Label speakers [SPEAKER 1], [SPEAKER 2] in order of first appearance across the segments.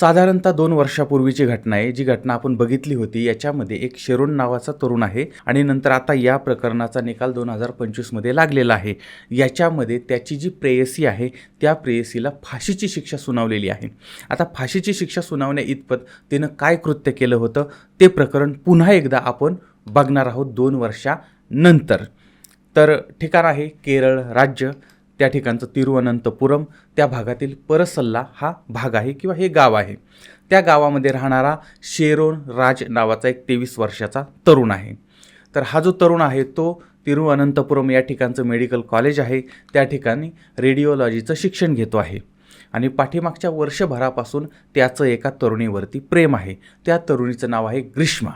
[SPEAKER 1] साधारणतः दोन वर्षापूर्वीची घटना आहे. जी घटना आपण बघितली होती. याच्यामध्ये एक शेरोन नावाचा तरुण आहे आणि नंतर आता या प्रकरणाचा निकाल दोन हजार पंचवीसमध्ये लागलेला आहे. याच्यामध्ये त्याची जी प्रेयसी आहे त्या प्रेयसीला फाशीची शिक्षा सुनावलेली आहे. आता फाशीची शिक्षा सुनावण्या इतपत तिनं काय कृत्य केलं होतं ते प्रकरण पुन्हा एकदा आपण बघणार आहोत दोन वर्षानंतर. तर ठिकाण आहे केरळ राज्य. त्या ठिकाणचं तिरुवनंतपुरम त्या भागातील परसल्ला हा भाग आहे किंवा हे गाव आहे. त्या गावामध्ये राहणारा शेरोन राज नावाचा एक तेवीस वर्षाचा तरुण आहे. तर हा जो तरुण आहे तो तिरुवनंतपुरम या ठिकाणचं मेडिकल कॉलेज आहे. त्या ठिकाणी रेडिओलॉजीचं शिक्षण घेतो आहे. आणि पाठीमागच्या वर्षभरापासून त्याचं एका तरुणीवरती प्रेम आहे. त्या तरुणीचं नाव आहे ग्रीष्मा.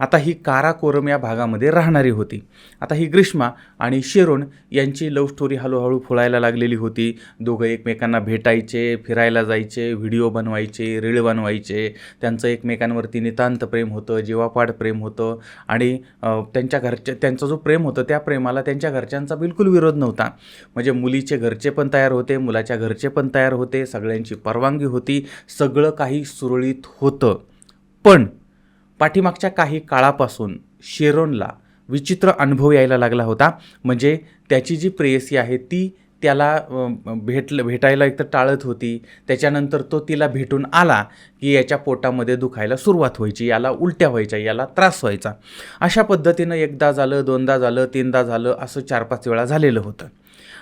[SPEAKER 1] आता ही काराकोरम या भागामध्ये राहणारी होती. आता ही ग्रीष्मा आणि शेरोन यांची लव्ह स्टोरी हळूहळू फुलायला लागलेली होती. दोघं एकमेकांना भेटायचे फिरायला जायचे व्हिडिओ बनवायचे रीळ बनवायचे. त्यांचं एकमेकांवरती नितांत प्रेम होतं जीवापाड प्रेम होतं. आणि त्यांच्या घरच्या त्यांचं जो प्रेम होतं त्या प्रेमाला त्यांच्या घरच्यांचा बिलकुल विरोध नव्हता. म्हणजे मुलीचे घरचे पण तयार होते मुलाच्या घरचे पण तयार होते सगळ्यांची परवानगी होती सगळं काही सुरळीत होतं. पण पाठीमागच्या काही काळापासून शेरोनला विचित्र अनुभव यायला लागला होता. म्हणजे त्याची जी प्रेयसी आहे ती त्याला भेटलं भेटायला एकतर टाळत होती. त्याच्यानंतर तो तिला भेटून आला की याच्या पोटामध्ये दुखायला सुरुवात व्हायची. याला उलट्या व्हायच्या याला त्रास व्हायचा. अशा पद्धतीनं एकदा झालं दोनदा झालं तीनदा झालं असं चार पाच वेळा झालेलं होतं.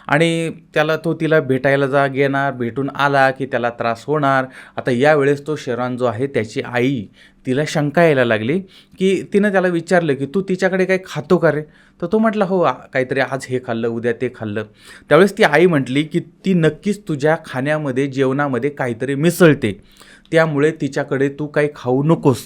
[SPEAKER 1] आणि त्याला तो तिला भेटायला जाग येणार भेटून आला की त्याला त्रास होणार. आता यावेळेस तो शेरान जो आहे त्याची आई तिला शंका यायला लागली की तिनं त्याला विचारलं की तू तिच्याकडे काही खातो का रे? तर तो म्हटला हो काहीतरी आज हे खाल्लं उद्या ते खाल्लं. त्यावेळेस ती आई म्हटली की ती नक्कीच तुझ्या खाण्यामध्ये जेवणामध्ये काहीतरी मिसळते. त्यामुळे तिच्याकडे तू काही खाऊ नकोस.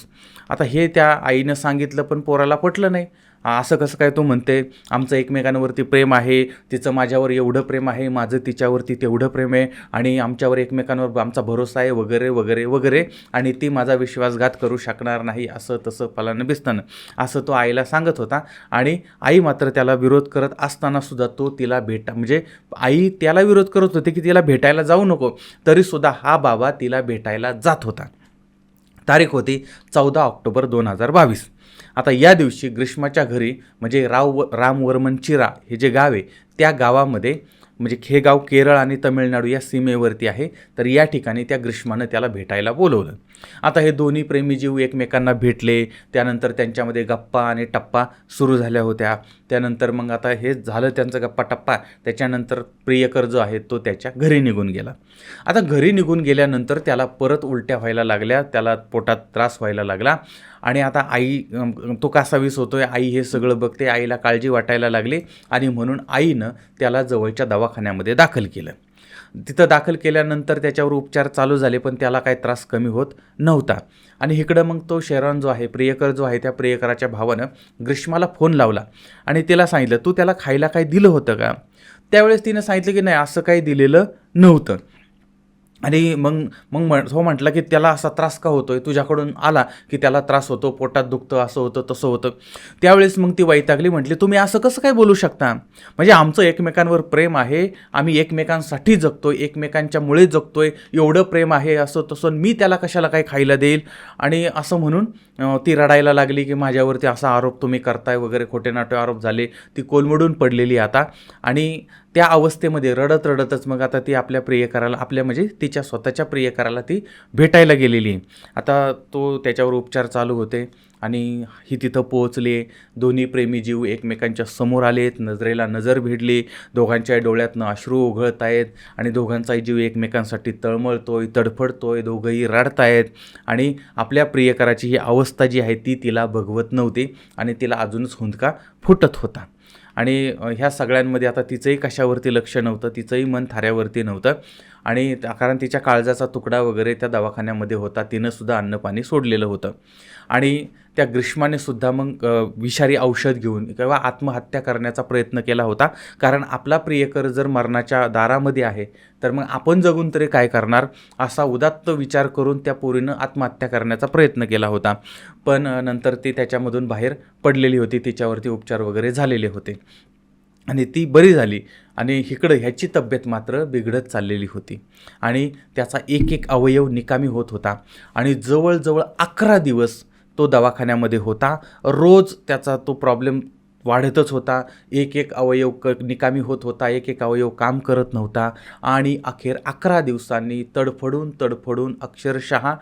[SPEAKER 1] आता हे त्या आईनं सांगितलं पण पोराला पटलं नाही. असं कसं काय तो म्हणते आमचं एकमेकांवरती प्रेम आहे तिचं माझ्यावर एवढं प्रेम आहे माझं तिच्यावरती तेवढं प्रेम आहे आणि आमच्यावर एकमेकांवर आमचा भरोसा आहे वगैरे वगैरे वगैरे. आणि ती माझा विश्वासघात करू शकणार नाही असं तसं फलानं बिस्तानं. असं तो आईला सांगत होता आणि आई मात्र त्याला विरोध करत असतानासुद्धा तो तिला भेटा म्हणजे आई त्याला विरोध करत होते की तिला भेटायला जाऊ नको तरीसुद्धा हा बाबा तिला भेटायला जात होता. तारीख होती चौदा ऑक्टोबर दोन हजार बावीस. आता या दिवशी ग्रीष्माच्या घरी म्हणजे राव रामवर्मन चिरा हे जे गाव आहे त्या गावामध्ये म्हणजे हे गाव केरळ आणि तमिळनाडू या सीमेवरती आहे तर या ठिकाणी त्या ग्रीष्मानं त्याला भेटायला बोलवलं. आता हे दोन्ही प्रेमीजीव एकमेकांना भेटले त्यानंतर त्यांच्यामध्ये गप्पा आणि टप्पा सुरू झाल्या होत्या. त्यानंतर मग आता हे झालं त्यांचं गप्पा टप्पा. त्याच्यानंतर प्रियकर जो आहे तो त्याच्या घरी निघून गेला. आता घरी निघून गेल्यानंतर त्याला परत उलट्या व्हायला लागल्या त्याला पोटात त्रास व्हायला लागला. आणि आता आई तो कासावीस होतोय आई हे सगळं बघते आईला काळजी वाटायला लागली आणि म्हणून आईनं त्याला जवळच्या दवाखान्यामध्ये दाखल केलं. तिथं दाखल केल्यानंतर त्याच्यावर उपचार चालू झाले पण त्याला काही त्रास कमी होत नव्हता. आणि इकडं मग तो शेरॉन जो आहे प्रियकर जो आहे त्या प्रियकराच्या भावानं ग्रीष्माला फोन लावला आणि तिला सांगितलं तू त्याला खायला काही दिलं होतं का? त्यावेळेस तिनं सांगितलं की नाही असं काही दिलेलं नव्हतं. आणि मग मग म्हण तो म्हटलं की त्याला असा त्रास का होतो आहे तुझ्याकडून आला की त्याला त्रास होतो पोटात दुखतं असं होतं तसं होतं. त्यावेळेस मग ती वैतागली म्हटली तुम्ही असं कसं काय बोलू शकता? म्हणजे आमचं एकमेकांवर प्रेम आहे आम्ही एकमेकांसाठी जगतो आहे एकमेकांच्यामुळे आहे एवढं प्रेम आहे असं तसं मी त्याला कशाला काय खायला देईल? आणि असं म्हणून ती रडायला लागली की माझ्यावरती असा आरोप तुम्ही करताय वगैरे खोटे नाटे आरोप झाले ती कोलमडून पडलेली आता. आणि त्या अवस्थेमध्ये रडत रडतच मग आता ती आपल्या प्रियकराला आपल्या म्हणजे ती तिच्या स्वतःच्या प्रियकराला ती भेटायला गेलेली आहे. आता तो त्याच्यावर उपचार चालू होते आणि ही तिथं पोहोचले. दोन्ही प्रेमी जीव एकमेकांच्या समोर आलेत नजरेला नजर भिडली दोघांच्या डोळ्यातनं अश्रू उघळत आहेत आणि दोघांचाही जीव एकमेकांसाठी तळमळतोय तडफडतोय दोघंही रडतायत. आणि आपल्या प्रियकराची ही अवस्था जी आहे ती तिला भगवत नव्हती आणि तिला अजूनच हुंदका फुटत होता. आणि ह्या सगळ्यांमध्ये आता तिचंही कशावरती लक्ष नव्हतं तिचंही मन थाऱ्यावरती नव्हतं. आणि कारण तिच्या काळजाचा तुकडा वगैरे त्या दवाखान्यामध्ये होता तिनंसुद्धा अन्नपाणी सोडलेलं होतं. आणि त्या ग्रीष्माने सुद्धा मग विषारी औषध घेऊन किंवा आत्महत्या करण्याचा प्रयत्न केला होता. कारण आपला प्रियकर जर मरणाच्या दारामध्ये आहे तर मग आपण जगून तरी काय करणार? असा उदात्त विचार करून त्या पोरीनं आत्महत्या करण्याचा प्रयत्न केला होता. पण नंतर ती त्याच्यामधून बाहेर पडलेली होती. तिच्यावरती उपचार वगैरे झालेले होते. आणि ती बरी झाली. आणि इकडं ह्याची तब्येत मात्र बिघडत चाललेली होती. आणि त्याचा एक एक अवयव निकामी होत होता. आणि जवळजवळ अकरा दिवस तो दवाखान्यामध्ये होता. रोज त्याचा तो प्रॉब्लेम वाढतच होता. एक एक अवयव क निकामी होत होता. एक एक अवयव काम करत नव्हता. आणि अखेर अकरा दिवसांनी तडफडून तडफडून अक्षरशः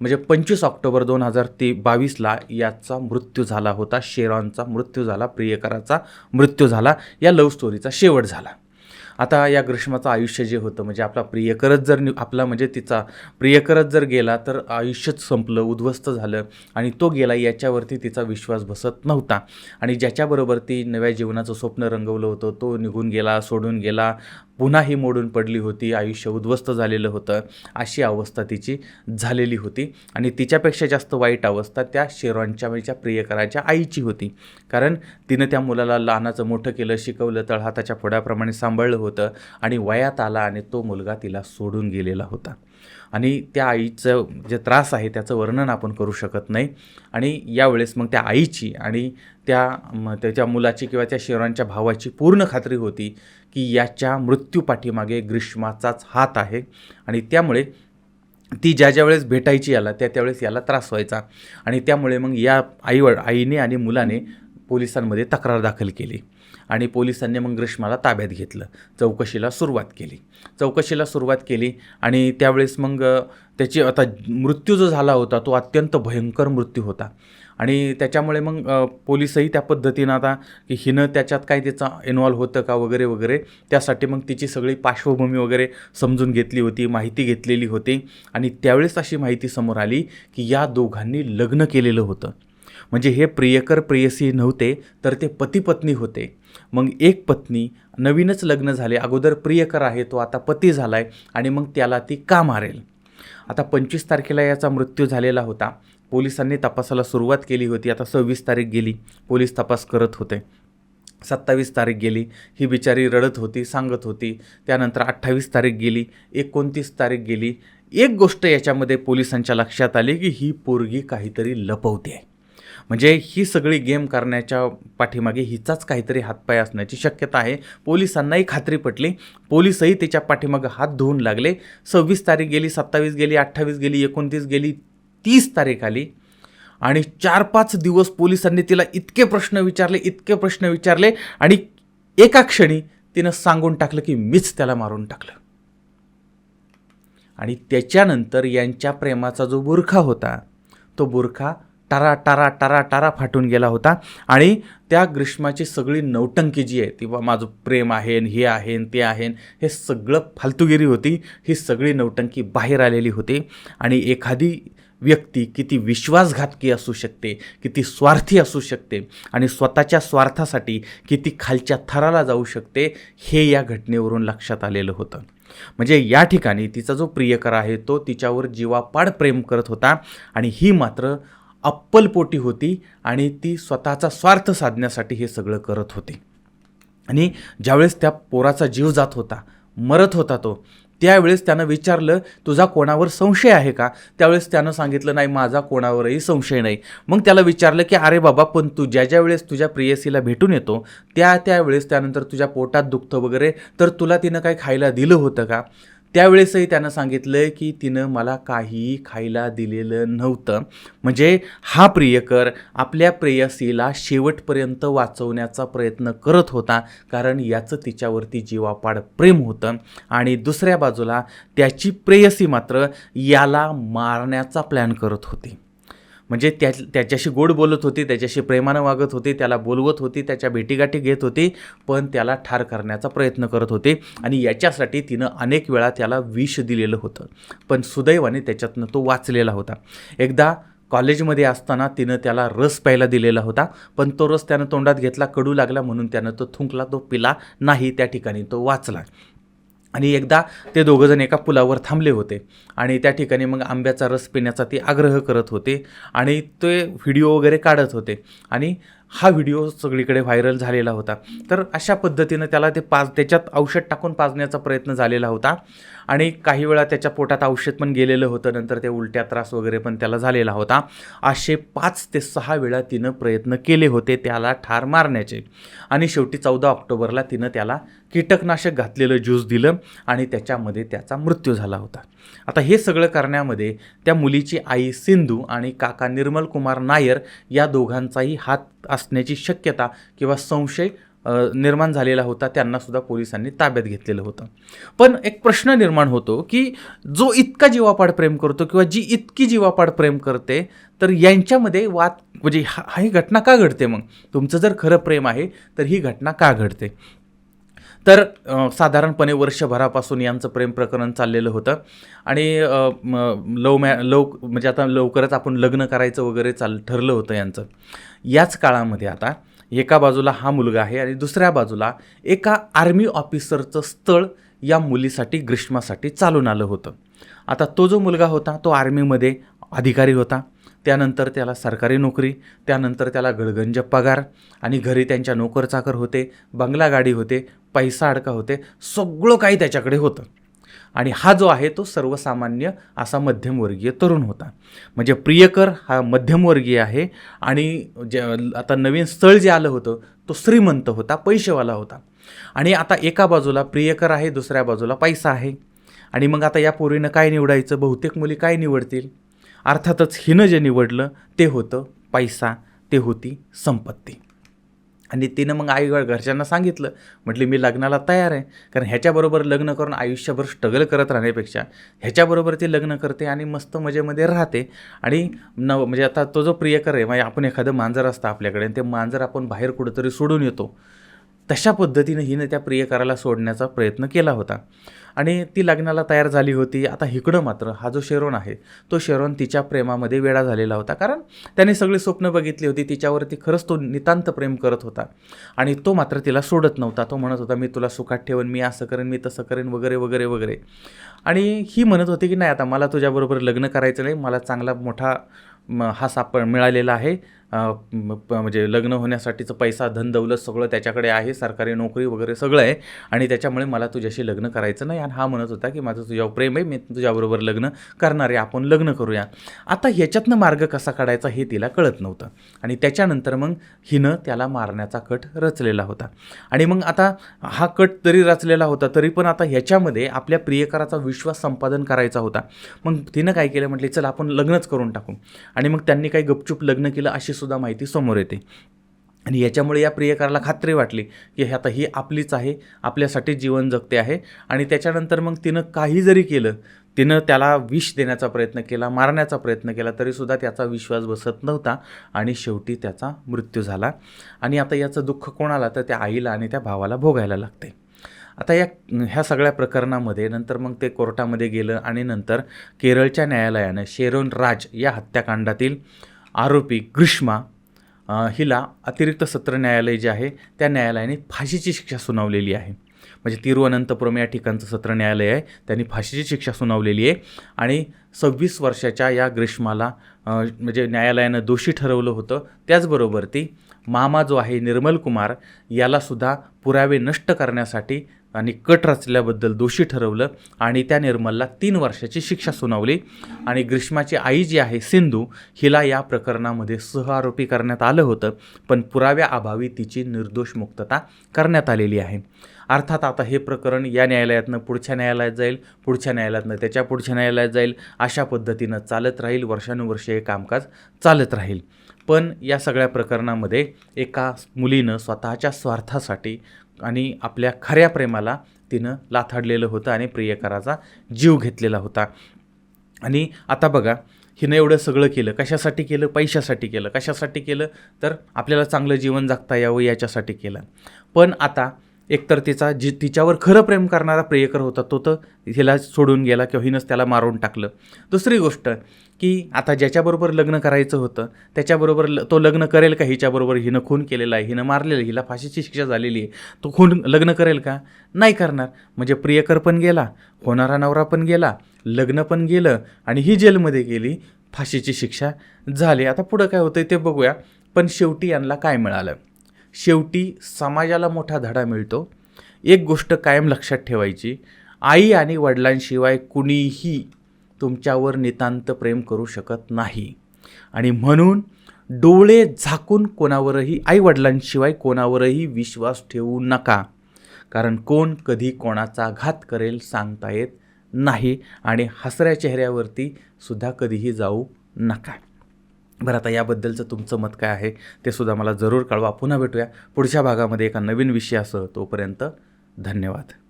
[SPEAKER 1] म्हणजे पंचवीस ऑक्टोबर दोन हजार ते बावीसला याचा मृत्यू झाला होता. शेरॉनचा मृत्यू झाला. प्रियकराचा मृत्यू झाला. या लव्ह स्टोरीचा शेवट झाला. आता या ग्रीष्माचं आयुष्य जे होतं म्हणजे आपला प्रियकरच जर आपला म्हणजे तिचा प्रियकरच जर गेला तर आयुष्यच संपलं उद्ध्वस्त झालं आणि तो गेला याच्यावरती तिचा विश्वास बसत नव्हता. आणि ज्याच्याबरोबर ती नव्या जीवनाचं स्वप्न रंगवलं होतं तो निघून गेला सोडून गेला पुन्हा ही मोडून पडली होती आयुष्य उद्ध्वस्त झालेलं होतं अशी अवस्था तिची झालेली होती. आणि तिच्यापेक्षा जास्त वाईट अवस्था त्या शेरॉनच्या म्हणजे प्रियकराच्या आईची होती. कारण तिनं त्या मुलाला लहानाचं मोठं केलं शिकवलं तळहाताच्या फोड्याप्रमाणे सांभाळलं होतं आणि वयात आला आणि तो मुलगा तिला सोडून गेलेला होता. आणि त्या आईचं जे त्रास आहे त्याचं वर्णन आपण करू शकत नाही. आणि यावेळेस मग त्या आईची आणि त्या त्याच्या मुलाची किंवा त्या शेरांच्या भावाची पूर्ण खात्री होती की याच्या मृत्यूपाठीमागे ग्रीष्माचाच हात आहे. आणि त्यामुळे ती ज्या ज्या वेळेस भेटायची याला त्या त्यावेळेस याला त्रास व्हायचा. आणि त्यामुळे मग या आईवड आईने आणि मुलाने पोलिसांमध्ये तक्रार दाखल केली. आणि पोलिसांनी मग ग्रीष्माला ताब्यात घेतलं. चौकशीला सुरुवात केली. चौकशीला सुरुवात केली आणि त्यावेळेस मग त्याची आता मृत्यू जो झाला होता तो अत्यंत भयंकर मृत्यू होता. आणि त्याच्यामुळे मग पोलिसही त्या पद्धतीनं आता की हिनं त्याच्यात काय त्याचा इन्वॉल्व्ह होतं का वगैरे वगैरे त्यासाठी मग तिची सगळी पार्श्वभूमी वगैरे समजून घेतली होती माहिती घेतलेली होती. आणि त्यावेळेस अशी माहिती समोर आली की या दोघांनी लग्न केलेलं होतं. म्हणजे हे प्रियकर प्रेयसी नव्हते तर ते पतीपत्नी होते. मग एक पत्नी नवीनच लग्न झाले. अगोदर प्रियकर आहे तो आता पती झाला आहे आणि मग त्याला ती का मारेल? आता पंचवीस तारखेला याचा मृत्यू झालेला होता. पोलिसांनी तपासाला सुरुवात केली होती. आता सव्वीस तारीख गेली. पोलीस तपास करत होते. सत्तावीस तारीख गेली. ही बिचारी रडत होती सांगत होती. त्यानंतर अठ्ठावीस तारीख गेली. एकोणतीस तारीख गेली. एक गोष्ट याच्यामध्ये पोलिसांच्या लक्षात आली की ही पोरगी काहीतरी लपवते. आहे म्हणजे ही सगळी गेम करण्याच्या पाठीमागे हिचाच काहीतरी हातपाय असण्याची शक्यता आहे. पोलिसांनाही खात्री पटली. पोलिसही त्याच्या पाठीमागं हात धुवून लागले. सव्वीस तारीख गेली सत्तावीस गेली अठ्ठावीस गेली एकोणतीस गेली तीस तारीख आली आणि चार पाच दिवस पोलिसांनी तिला इतके प्रश्न विचारले इतके प्रश्न विचारले आणि एका क्षणी तिनं सांगून टाकलं की मीच त्याला मारून टाकलं. आणि त्याच्यानंतर यांच्या प्रेमाचा जो बुरखा होता तो बुरखा टारा टारा टारा टारा फाटून गेला होता आणि त्या ग्रीष्माची सगळी नौटंकी जी आहे ती बा माझं प्रेम आहे हे आहे ते आहे हे सगळं फालतुगिरी होती ही सगळी नौटंकी बाहेर आलेली होती आणि एखादी व्यक्ती किती विश्वासघातकी असू शकते किती स्वार्थी असू शकते आणि स्वतःच्या स्वार्थासाठी किती खालच्या थराला जाऊ शकते हे या घटनेवरून लक्षात आलेलं होतं. म्हणजे या ठिकाणी तिचा जो प्रियकर आहे तो तिच्यावर जीवापाड प्रेम करत होता आणि ही मात्र अप्पलपोटी होती आणि ती स्वतःचा स्वार्थ साधण्यासाठी हे सगळं करत होती. आणि ज्यावेळेस त्या पोराचा जीव जात होता मरत होता तो त्यावेळेस त्यानं विचारलं तुझा कोणावर संशय आहे का? त्यावेळेस त्यानं सांगितलं नाही माझा कोणावरही संशय नाही. मग त्याला विचारलं की अरे बाबा पण तू ज्या ज्या वेळेस तुझ्या प्रेयसीला भेटून येतो त्या त्यावेळेस त्यानंतर तुझ्या पोटात दुखतं वगैरे तर तुला तिनं काही खायला दिलं होतं का? त्यावेळेसही त्यानं सांगितलं की तिनं मला काहीही खायला दिलेलं नव्हतं. म्हणजे हा प्रियकर आपल्या प्रेयसीला शेवटपर्यंत वाचवण्याचा प्रयत्न करत होता कारण याचं तिच्यावरती जीवापाड प्रेम होतं. आणि दुसऱ्या बाजूला त्याची प्रेयसी मात्र याला मारण्याचा प्लॅन करत होती. म्हणजे त्या त्याच्याशी गोड बोलत होती त्याच्याशी प्रेमानं वागत होती त्याला बोलवत होती त्याच्या भेटीगाठी घेत होती पण त्याला ठार करण्याचा प्रयत्न करत होते आणि याच्यासाठी तिनं अनेक वेळा त्याला विष दिलेलं होतं. पण सुदैवाने त्याच्यातनं तो वाचलेला होता. एकदा कॉलेजमध्ये असताना तिनं त्याला रस प्यायला दिलेला होता पण तो रस त्यानं तोंडात घेतला कडू लागला म्हणून त्यानं तो थुंकला तो पिला नाही त्या ठिकाणी तो वाचला. आणि एकदा ते दोघंजण एका पुलावर थांबले होते. आणि त्या ठिकाणी मग आंब्याचा रस पिण्याचा ते आग्रह करत होते. आणि ते व्हिडिओ वगैरे काढत होते. आणि हा व्हिडिओ सगळीकडे व्हायरल झालेला होता. तर अशा पद्धतीनं त्याला ते पाज त्याच्यात औषध टाकून पाजण्याचा प्रयत्न झालेला होता. आणि काही वेळा त्याच्या पोटात औषध पण गेलेलं होतं. नंतर ते उलट्या त्रास वगैरे पण त्याला झालेला होता. असे पाच ते सहा वेळा तिनं प्रयत्न केले होते त्याला ठार मारण्याचे. आणि शेवटी चौदा ऑक्टोबरला तिनं त्याला कीटकनाशक घातलेलं ज्यूस दिलं आणि त्याच्यामध्ये त्याचा मृत्यू झाला होता. आता हे सगळं करण्यामध्ये त्या मुलीची आई सिंधू आणि काका निर्मल कुमार नायर या दोघांचाही हात असण्याची शक्यता किंवा संशय निर्माण झालेला होता त्यांनासुद्धा पोलिसांनी ताब्यात घेतलेलं होतं. पण एक प्रश्न निर्माण होतो की जो इतका जीवापाड प्रेम करतो किंवा जी इतकी जीवापाड प्रेम करते तर यांच्यामध्ये वाद म्हणजे हा ही घटना का घडते मग? तुमचं जर खरं प्रेम आहे तर ही घटना का घडते? तर साधारणपणे वर्षभरापासून यांचं प्रेम प्रकरण चाललेलं होतं आणि लव मॅ लव म्हणजे आता लवकरच आपण लग्न करायचं वगैरे चाल ठरलं होतं यांचं. याच काळामध्ये आता एका बाजूला हा मुलगा आहे आणि दुसऱ्या बाजूला एका आर्मी ऑफिसरचं स्थळ या मुलीसाठी ग्रीष्मासाठी चालून आलं होतं. आता तो जो मुलगा होता तो आर्मीमध्ये अधिकारी होता. त्यानंतर त्याला सरकारी नोकरी त्यानंतर त्याला गडगंज पगार आणि घरी त्यांच्या नोकरचाकर होते बंगला गाडी होते पैसा अडका होते सगळं काही त्याच्याकडे होतं. आणि हा जो आहे तो सर्वसामान्य असा मध्यमवर्गीय तरुण होता. म्हणजे प्रियकर हा मध्यमवर्गीय आहे आणि जे आता नवीन स्थळ जे आलं होतं तो श्रीमंत होता पैसेवाला होता. आणि आता एका बाजूला प्रियकर आहे दुसऱ्या बाजूला पैसा आहे. आणि मग आता या पोरीनं काय निवडायचं? बहुतेक मुली काय निवडतील? अर्थातच हिनं जे निवडलं ते होतं पैसा ते होती संपत्ती. आणि तिनं मग आई घरच्यांना सांगितलं म्हटली मी लग्नाला तयार आहे कारण ह्याच्याबरोबर लग्न करून आयुष्यभर स्ट्रगल करत राहण्यापेक्षा ह्याच्याबरोबर ती लग्न करते आणि मस्त मजेमध्ये राहते आणि न म्हणजे आता तो जो प्रियकर आहे म्हणजे आपण एखादं मांजर असतं आपल्याकडे आणि ते मांजर आपण बाहेर कुठंतरी सोडून येतो तशा पद्धतीनं हिनं त्या प्रियकराला सोडण्याचा प्रयत्न केला होता. आणि ती लग्नाला तयार झाली होती. आता इकडं मात्र हा जो शेरोन आहे तो शेरोन तिच्या प्रेमामध्ये वेडा झालेला होता. कारण त्याने सगळी स्वप्न बघितली होती. तिच्यावरती खरंच तो नितांत प्रेम करत होता. आणि तो मात्र तिला सोडत नव्हता. तो म्हणत होता मी तुला सुखात ठेवन मी असं करेन मी तसं करेन वगैरे वगैरे वगैरे. आणि ही म्हणत होती की नाही आता मला तुझ्याबरोबर लग्न करायचं नाही. मला चांगला मोठा हा साप मिळालेला आहे. म्हणजे लग्न होण्यासाठीचं पैसा धन दौलत सगळं त्याच्याकडे आहे सरकारी नोकरी वगैरे सगळं आहे. आणि त्याच्यामुळे मला तुझ्याशी लग्न करायचं नाही. आणि हा म्हणत होता की माझं तुझ्यावर प्रेम आहे मी तुझ्याबरोबर लग्न करणार आहे. आपण लग्न करूया. आता ह्याच्यातनं मार्ग कसा काढायचा हे तिला कळत नव्हतं. आणि त्याच्यानंतर मग हिनं त्याला मारण्याचा कट रचलेला होता. आणि मग आता हा कट तरी रचलेला होता तरी पण आता ह्याच्यामध्ये आपल्या प्रियकराचा विश्वास संपादन करायचा होता. मग तिनं काय केलं? म्हटले चल आपण लग्नच करून टाकू. आणि मग त्यांनी काही गपचूप लग्न केलं अशी सुद्धा माहिती समोर येते. आणि याच्यामुळे या प्रियकराला खात्री वाटली की आता ही आपलीच आहे आपल्यासाठी जीवन जगते आहे. आणि त्याच्यानंतर मग तिनं काही जरी केलं तिनं त्याला विष देण्याचा प्रयत्न केला मारण्याचा प्रयत्न केला तरीसुद्धा त्याचा विश्वास बसत नव्हता आणि शेवटी त्याचा मृत्यू झाला. आणि आता याचं दुःख कोणाला? तर त्या आईला आणि त्या भावाला भोगायला लागते. आता या ह्या सगळ्या प्रकरणामध्ये नंतर मग ते कोर्टामध्ये गेलं आणि नंतर केरळच्या न्यायालयानं शेरोन राज या हत्याकांडातील आरोपी ग्रीष्मा हिला अतिरिक्त सत्र न्यायालय जे आहे त्या न्यायालयाने फाशीची शिक्षा सुनावलेली आहे. म्हणजे तिरुवनंतपुरम या ठिकाणचं सत्र न्यायालय आहे. त्यांनी फाशीची शिक्षा सुनावलेली आहे. आणि सव्वीस वर्षाच्या या ग्रीष्माला म्हणजे न्यायालयानं दोषी ठरवलं होतं. त्याचबरोबर ती मामा जो आहे निर्मल कुमार यालासुद्धा पुरावे नष्ट करण्यासाठी आणि कट रचल्याबद्दल दोषी ठरवलं आणि त्या निर्मलला तीन वर्षाची शिक्षा सुनावली. आणि ग्रीष्माची आई जी आहे सिंधू हिला या प्रकरणामध्ये सहआरोपी करण्यात आलं होतं. पण पुराव्याअभावी तिची निर्दोष मुक्तता करण्यात आलेली आहे. अर्थात आता हे प्रकरण या न्यायालयातनं पुढच्या न्यायालयात जाईल पुढच्या न्यायालयातनं त्याच्या पुढच्या न्यायालयात जाईल अशा पद्धतीनं चालत राहील वर्षानुवर्षे हे कामकाज चालत राहील. पण या सगळ्या प्रकरणामध्ये एका मुलीनं स्वतःच्या स्वार्थासाठी आणि आपल्या खऱ्या प्रेमाला तिनं लाथाडलेलं होतं आणि प्रियकराचा जीव घेतलेला होता. आणि आता बघा हिनं एवढं सगळं केलं कशासाठी केलं पैशासाठी केलं कशासाठी केलं तर आपल्याला चांगलं जीवन जगता यावं याच्यासाठी केलं. पण आता एकतर तिचा जी तिच्यावर खरं प्रेम करणारा प्रियकर होता तो तर हिला सोडून गेला किंवा हिनंच त्याला मारून टाकलं. दुसरी गोष्ट की आता ज्याच्याबरोबर लग्न करायचं होतं त्याच्याबरोबर ल- तो लग्न करेल का हिच्याबरोबर? हिनं खून केलेला आहे हिनं मारलेलं आहे, हिला फाशीची शिक्षा झालेली आहे. तो खून लग्न करेल का? नाही करणार. म्हणजे प्रियकर पण गेला होणारा नवरा पण गेला लग्न पण गेलं आणि ही जेलमध्ये गेली फाशीची शिक्षा झाली. आता पुढं काय होतं ते बघूया. पण शेवटी यांना काय मिळालं? शेवटी समाजाला मोठा धडा मिळतो. एक गोष्ट कायम लक्षात ठेवायची आई आणि वडिलांशिवाय कुणीही तुमच्यावर नितांत प्रेम करू शकत नाही. आणि म्हणून डोळे झाकून कोणावरही आई वडिलांशिवाय कोणावरही विश्वास ठेवू नका. कारण कोण कधी कोणाचा घात करेल सांगता येत नाही आणि हसऱ्या चेहऱ्यावरती सुद्धा कधीही जाऊ नका. बरं आता याबद्दलचं तुमचं मत काय आहे ते सुद्धा मला जरूर कळवा. पुन्हा भेटूया. पुढच्या भागामध्ये एका नवीन विषयासह तोपर्यंत धन्यवाद.